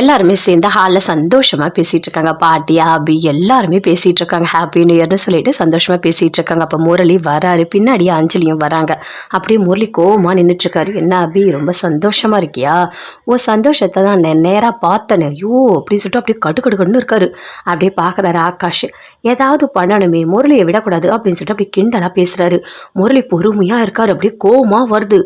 எல்லாருமே சேர்ந்து ஹாலில் சந்தோஷமாக பேசிகிட்டு இருக்காங்க பாட்டி ஆபி எல்லாருமே பேசிகிட்டு இருக்காங்க ஹாப்பி நியூ இயர்னு சொல்லிட்டு சந்தோஷமாக பேசிகிட்டு இருக்காங்க அப்போ முரளி வராரு. பின்னாடி அஞ்சலியும் வராங்க. அப்படியே முரளி கோவமாக நின்றுட்டுருக்காரு என்ன அபி ரொம்ப சந்தோஷமாக இருக்கியா? ஓ சந்தோஷத்தை தான் நான் நேராக பார்த்தனே. ஐயோ அப்படின்னு சொல்லிட்டு அப்படியே கடுக்கடுக்கன்னு இருக்காரு. அப்படியே பார்க்குறாரு ஆகாஷ். ஏதாவது பண்ணணுமே முரளியை விடக்கூடாது அப்படின்னு சொல்லிட்டு அப்படியே கிண்டலாக பேசுகிறாரு முரளி பொறுமையாக இருக்கார். அப்படியே கோவமாக வருது.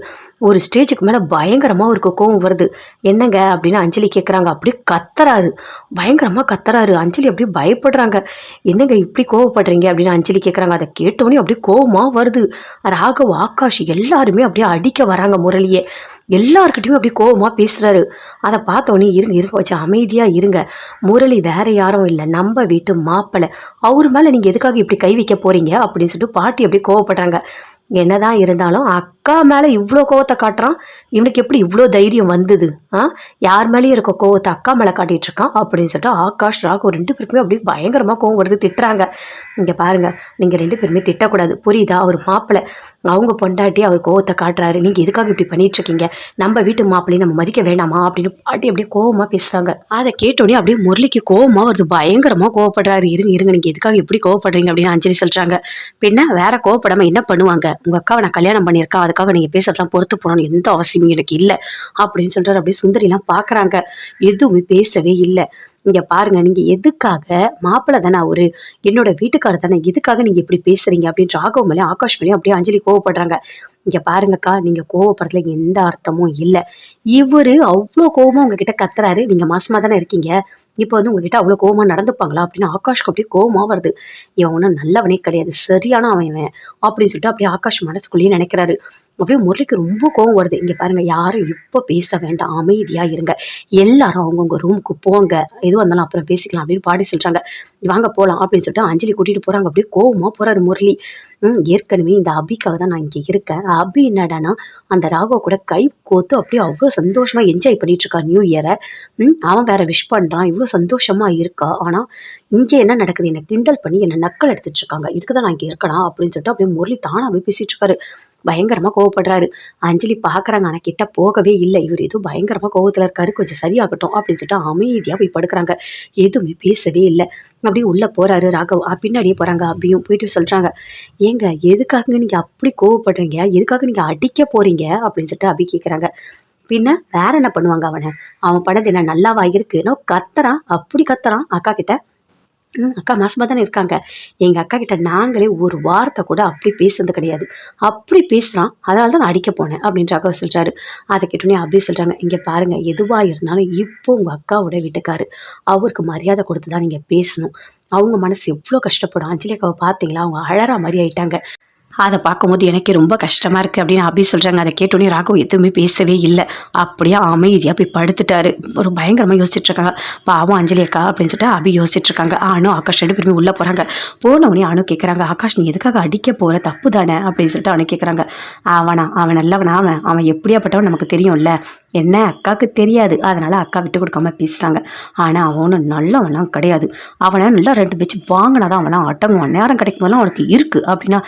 ஒரு ஸ்டேஜுக்கு மேலே பயங்கரமாக அவருக்கு கோவம் வருது. என்னங்க அப்படின்னு அஞ்சலி கேட்குறாங்க அப்படியே கத்துறாரு. பயங்கரமாக கத்துறாரு. அஞ்சலி அப்படியே பயப்படுறாங்க. என்னங்க இப்படி கோவப்படுறீங்க? அப்படின்னு அஞ்சலி கேட்குறாங்க அதை கேட்டோன்னே அப்படியே கோவமாக வருது. ராகவ் ஆகாஷ் எல்லாருமே அப்படியே அடிக்க வராங்க முரளியே. எல்லாருக்கிட்டையும் அப்படியே கோவமாக பேசுகிறாரு அதை பார்த்தோன்னே இருங்க இருங்க. வச்சு அமைதியாக இருங்க. முரளி வேற யாரும் இல்லை. நம்ம வீட்டு மாப்பிள்ளை அவர் மேலே நீங்கள் எதுக்காக இப்படி கை வைக்க போகிறீங்க அப்படின்னு சொல்லிட்டு பாட்டி அப்படியே கோவப்படுறாங்க. என்னதான் இருந்தாலும் அக்கா மேலே இவ்வளோ கோவத்தை காட்டுறான். இவனுக்கு எப்படி இவ்வளோ தைரியம் வந்தது? ஆ? யார் மேலேயும் இருக்க கோவத்தை அக்கா மேலே காட்டிட்டு இருக்கான் அப்படின்னு சொல்லிட்டு ஆகாஷ் ராகவ் ரெண்டு பேருக்குமே அப்படியே பயங்கரமாக கோவம் வருது. திட்டுறாங்க. இங்கே பாருங்கள் நீங்கள் ரெண்டு பேருமே திட்டக்கூடாது. புரியுதா? அவர் மாப்பிள்ளை அவங்க பொண்டாட்டி அவர் கோவத்தை காட்டுறாரு. நீங்கள் எதுக்காக இப்படி பண்ணிகிட்ருக்கீங்க நம்ம வீட்டு மாப்பிள்ளையை நம்ம மதிக்க வேணாமா? அப்படின்னு பாட்டி அப்படியே கோவமாக பேசுகிறாங்க அதை கேட்டோடனே அப்படியே முரளிக்கு கோவமாக வருது. பயங்கரமாக கோவப்படுறாரு. இருங்க இருங்க நீங்கள் எதுக்காக எப்படி கோவப்படுறீங்க அப்படின்னு அஞ்சலி சொல்கிறாங்க பின்ன வேற கோவப்படாமல் என்ன பண்ணுவாங்க? உங்கள் அக்காவை நான் கல்யாணம் பண்ணியிருக்கேன் அதுக்காக நீங்கள் பேசுறதுலாம் பொறுத்து போகணும்னு எந்த அவசியமும் எனக்கு இல்லை. அப்படின்னு சொல்லிட்டு அப்படியே சுந்தரிலாம் பார்க்குறாங்க எதுவுமே பேசவே இல்லை. இங்கே பாருங்க நீங்கள் எதுக்காக மாப்பிள்ளை தானே அவரு? என்னோட வீட்டுக்காரர் தானே எதுக்காக நீங்கள் இப்படி பேசுறீங்க? அப்படின்னு ராகவ் மேலே ஆகாஷ் மேலே அப்படியே அஞ்சலி கோவப்படுறாங்க. இங்கே பாருங்கக்கா நீங்கள் கோவப்படுறதுல எந்த அர்த்தமும் இல்லை. இவர் அவ்வளோ கோபமாக உங்ககிட்ட கத்துறாரு. நீங்கள் மாசமாக தானே இருக்கீங்க. இப்போ வந்து உங்ககிட்ட அவ்வளோ கோவமாக நடந்துப்பாங்களா அப்படின்னு ஆகாஷ்க்கு அப்படியே கோவமாக வருது. இவன் ஒன்றும் நல்லவனே கிடையாது. சரியான அவன் இவன் அப்படின்னு சொல்லிட்டு அப்படியே ஆகாஷ் மனசுக்குள்ளேயே நினைக்கிறாரு. அப்படியே முரளிக்கு ரொம்ப கோவம் வருது. இங்கே பாருங்க யாரும் இப்போ பேச வேண்டாம். அமைதியாக இருங்க. எல்லாரும் அவங்கவுங்க ரூமுக்கு போங்க. எதுவாக இருந்தாலும் அப்புறம் பேசிக்கலாம் அப்படின்னு பாடி சொல்கிறாங்க வாங்க போகலாம் அப்படின்னு சொல்லிட்டு அஞ்சலி கூட்டிகிட்டு போகிறாங்க அப்படியே கோவமாக போகிறாரு முரளி. ம் ஏற்கனவே இந்த அபிக்காக தான் நான் இங்கே இருக்கேன். அபி என்னடானா அந்த ராகவ கூட கை கோத்து அப்படியே அவ்வளோ சந்தோஷமாக என்ஜாய் பண்ணிட்டு இருக்கா நியூ இயரை அவன் வேற விஷ் பண்ணுறான் இவ்வளோ சந்தோஷமாக இருக்கா. ஆனால் இங்கே என்ன நடக்குது? என்னை கிண்டல் பண்ணி என்னை நக்கல் எடுத்துட்டு இருக்காங்க இதுக்கு தான் நான் இங்கே இருக்கலாம் அப்படின்னு சொல்லிட்டு அப்படியே முரளி தானாகவே பேசிட்டு இருக்காரு பயங்கரமாக கோவப்படுறாரு. அஞ்சலி பார்க்குறாங்க ஆனால் கிட்ட போகவே இல்லை. இவர் ஏதோ பயங்கரமாக கோவத்தில் இருக்காரு. கொஞ்சம் சரியாகட்டும் அப்படின்னு சொல்லிட்டு அமைதியாக போய் படுக்கிறாங்க. எதுவுமே பேசவே இல்லை. அப்படியே உள்ளே போகிறாரு ராகவ். பின்னாடியே போகிறாங்க அபியும். போயிட்டு சொல்கிறாங்க ஏங்க எதுக்காக நீங்கள் அப்படி கோவப்படுறீங்க? எதுக்காக நீங்கள் அடிக்க போகிறீங்க அப்படின்னு சொல்லிட்டு அபி கேட்குறாங்க பின்ன வேற என்ன பண்ணுவாங்க அவனை? அவன் படது என்ன நல்லாவா இருக்குன்னு கத்துறான். அப்படி கத்துறான். அக்கா கிட்ட அக்கா மாசமாக தானே இருக்காங்க. எங்கள் அக்கா கிட்ட நாங்களே ஒரு வார்த்தை கூட அப்படி பேசுனது கிடையாது. அப்படி பேசுகிறான் அதனால தான் நான் அடிக்க போனேன் அப்படின்ற அக்கா சொல்கிறாரு அதை கேட்டோன்னே அப்படி சொல்கிறாங்க இங்கே பாருங்கள் எதுவாக இருந்தாலும் இப்போ உங்கள் அக்காவோட வீட்டுக்காரு. அவருக்கு மரியாதை கொடுத்து தான் நீங்கள் பேசணும். அவங்க மனசு எவ்வளோ கஷ்டப்படும். அஞ்சலி அக்காவை பார்த்தீங்களா? அவங்க அழற மாதிரி ஆயிட்டாங்க. அதை பார்க்கும்போது எனக்கு ரொம்ப கஷ்டமாக இருக்குது அப்படின்னு அபி சொல்கிறாங்க அதை கேட்டோன்னே ராகவ் எதுவுமே பேசவே இல்லை. அப்படியே அமைதியாக போய் படுத்துட்டாரு. ஒரு பயங்கரமாக யோசிச்சுட்ருக்காங்க பாவம் அஞ்சலி அக்கா அப்படின்னு சொல்லிட்டு அபி யோசிச்சுட்ருக்காங்க அனு ஆகாஷ் ரெண்டு பேருமே உள்ளே போகிறாங்க போனவுடனே அனு கேட்குறாங்க ஆகாஷ் நீ எதுக்காக அடிக்க போகிற தப்பு தானே? அப்படின்னு சொல்லிட்டு அவனை கேட்குறாங்க அவனா? அவன் நல்லவனா? அவன் அவன் எப்படியாப்பட்டவன் நமக்கு தெரியும்ல. என்ன அக்காவுக்கு தெரியாது. அதனால் அக்கா விட்டு கொடுக்காம பேசுகிறாங்க ஆனால் அவனும் நல்லவனாம் கிடையாது. அவனை நல்லா ரெண்டு வச்சு வாங்கினா தான் அவனா அடங்குவான். நேரம் கிடைக்கும் போதெல்லாம் அவனுக்கு இருக்குது அப்படின்னா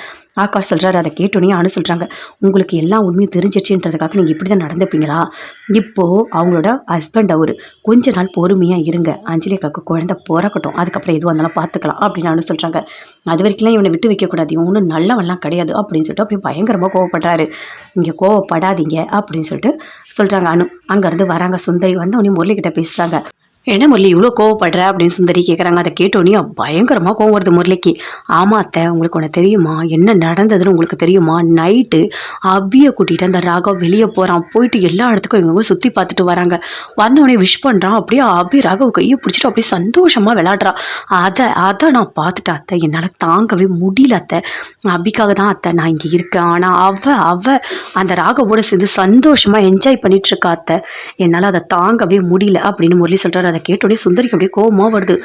ஆகாஷ் சொல்கிறாரு அதை கேட்டோன்னே அனு சொல்கிறாங்க உங்களுக்கு எல்லாம் உண்மையும் தெரிஞ்சிச்சுன்றதுக்காக நீங்கள் இப்படி தான் நடந்துப்பீங்களா? இப்போது அவங்களோட ஹஸ்பண்ட் அவர் கொஞ்ச நாள் பொறுமையாக இருங்க அஞ்சலி அக்காவுக்கு குழந்தை பிறக்கட்டும் அதுக்கப்புறம் எதுவாக இருந்தாலும் பார்த்துக்கலாம் அப்படின்னு அனு சொல்கிறாங்க அது வரைக்கும்லாம் இவனை விட்டு வைக்கக்கூடாது இவன் ஒன்றும் நல்லவன்லாம் கிடையாது அப்படின்னு சொல்லிட்டு அப்படியே பயங்கரமாக கோவப்படுறாரு. இங்கே கோவப்படாதீங்க அப்படின்னு சொல்லிட்டு சொல்கிறாங்க அனு. அங்கேருந்து வராங்க சுந்தரி வந்து அவனையும் முரளிக்கிட்ட பேசுகிறாங்க என்ன முரளி இவ்வளோ கோவப்படுற? அப்படின்னு சுந்தரி கேட்குறாங்க அதை கேட்டோன்னே பயங்கரமாக கோவம் வருது முரளிக்கு. ஆமாம் அத்தை உங்களுக்கு ஒன்று தெரியுமா? என்ன நடந்ததுன்னு உங்களுக்கு தெரியுமா? நைட்டு அபியை கூட்டிகிட்டு அந்த ராகவ் வெளியே போகிறான் போயிட்டு எல்லா இடத்துக்கும் இவங்க சுற்றி பார்த்துட்டு வராங்க. வந்தவொடனே விஷ் பண்ணுறான் அப்படியே அபி ராகவ் கையை பிடிச்சிட்டு அப்படியே சந்தோஷமாக விளாட்றா அதை அதை நான் பார்த்துட்டேன் அத்தை. என்னால் தாங்கவே முடியல அத்தை. அபிக்காக தான் அத்தை நான் இங்கே இருக்கேன். ஆனால் அவ அவ அந்த ராகவோட சேர்ந்து சந்தோஷமாக என்ஜாய் பண்ணிட்டு இருக்கா அத்தை. என்னால் அதை தாங்கவே முடியல. அப்படின்னு முரளி சொல்கிறார் அதை கேட்டோடனே சுந்தரிக்கு அப்படியே கோவமாக வருது.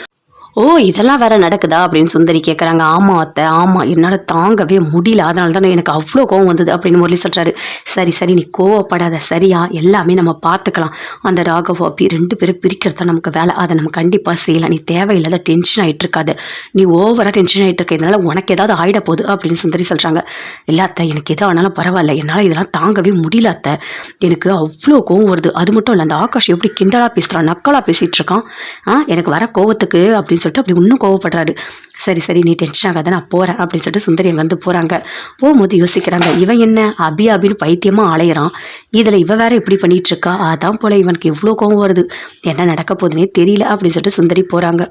ஓ இதெல்லாம் வேற நடக்குதா அப்படின்னு சுந்தரி கேட்குறாங்க ஆமாம் அத்தை ஆமாம் என்னால் தாங்கவே முடியல. அதனால தானே எனக்கு அவ்வளோ கோவம் வந்தது அப்படின்னு முரளி சொல்கிறாரு சரி சரி நீ கோவப்படாத. சரியா? எல்லாமே நம்ம பார்த்துக்கலாம் அந்த ராகவ் அப்படி ரெண்டு பேரும் பிரிக்கிறது தான் நமக்கு வேலை. அதை நம்ம கண்டிப்பாக செய்யலாம். நீ தேவையில்லாத டென்ஷன் ஆகிட்டு இருக்காது நீ ஓவராக டென்ஷன் ஆகிட்டு இருக்க இதனால் உனக்கு ஏதாவது ஆகிட போகுது அப்படின்னு சுந்தரி சொல்கிறாங்க இல்லை அத்தை எனக்கு எது ஆனாலும் பரவாயில்ல. என்னால் இதெல்லாம் தாங்கவே முடியல அத்தை. எனக்கு அவ்வளோ கோவம் வருது. அது மட்டும் இல்லை அந்த ஆகாஷ் எப்படி கிண்டலாக பேசுகிறான் நக்கலாக பேசிகிட்டு இருக்கான் ஆ எனக்கு வர கோவத்துக்கு அப்படின்னு சொல்லிட்டு அப்படி இன்னும் கோவப்படுறாரு. சரி சரி நீ டென்ஷன் ஆகாத நான் போகிறேன் அப்படின்னு சொல்லிட்டு சுந்தரி அங்கேருந்து போகிறாங்க போகும்போது யோசிக்கிறாங்க இவன் என்ன அபி அபின்னு பைத்தியமாக அலையிறான் இதில் இவ வேற இப்படி பண்ணிட்டு இருக்கா? அதான் போல இவனுக்கு இவ்வளோ கோவம் வருது. என்ன நடக்க போகுதுன்னே தெரியல அப்படின்னு சொல்லிட்டு சுந்தரி போகிறாங்க